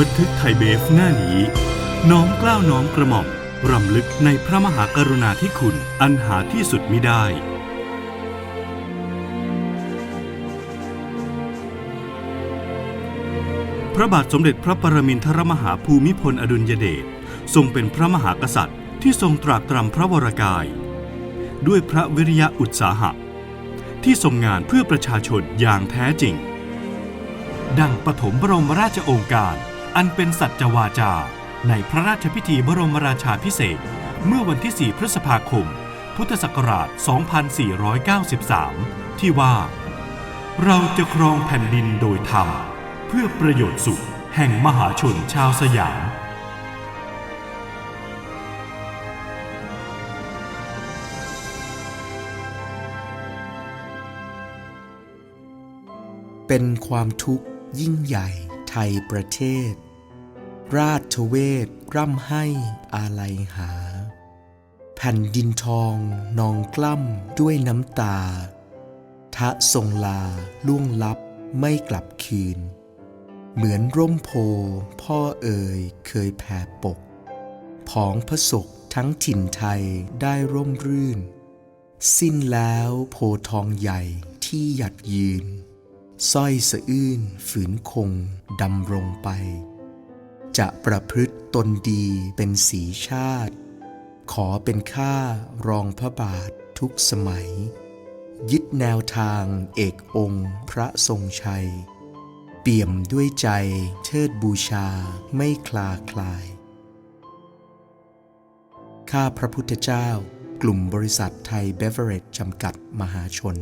บันทึกไทยเบฟหน้านี้ น้อมกล้าวน้อมกระหม่อมรำลึกในพระมหากรุณาธิคุณอันหาที่สุดมิได้ พระบาทสมเด็จพระปรมินทรมหาภูมิพลอดุลยเดชทรงเป็นพระมหากษัตริย์ที่ทรงตรากตรำพระวรกาย ด้วยพระวิริยะอุตสาหะ ที่ทรงงานเพื่อประชาชนอย่างแท้จริง ดังปฐมบรมราชโองการ อันเป็นสัจวาจา ในพระราชพิธีบรมราชาพิเศษเมื่อวันที่ 4 พฤษภาคม พุทธศักราช 2493 ที่ว่า เราจะครองแผ่นดินโดยธรรม เพื่อประโยชน์สุขแห่งมหาชนชาวสยาม เป็นความทุกข์ยิ่งใหญ่ ไทยประเทศ ราชเวทร่ำให้อาลัยหา แผ่นดินทองนองกล้ำด้วยน้ำตา ทะทรงลาล่วงลับไม่กลับคืน เหมือนร่มโพพ่อเอ่ยเคยแผ่ปก ผองพระศกทั้งถิ่นไทยได้ร่มรื่น สิ้นแล้วโพทองใหญ่ที่หยัดยืน สร้อยสะอื้นฝืนคงดำรงไป จะประพฤติตนดีเป็นสีชาติ ขอเป็นข้ารองพระบาททุกสมัย ยึดแนวทางเอกองค์พระทรงชัย เปี่ยมด้วยใจเทิดบูชาไม่คลาคลาย ข้าพระพุทธเจ้ากลุ่มบริษัทไทยเบเวอเรจจำกัดมหาชน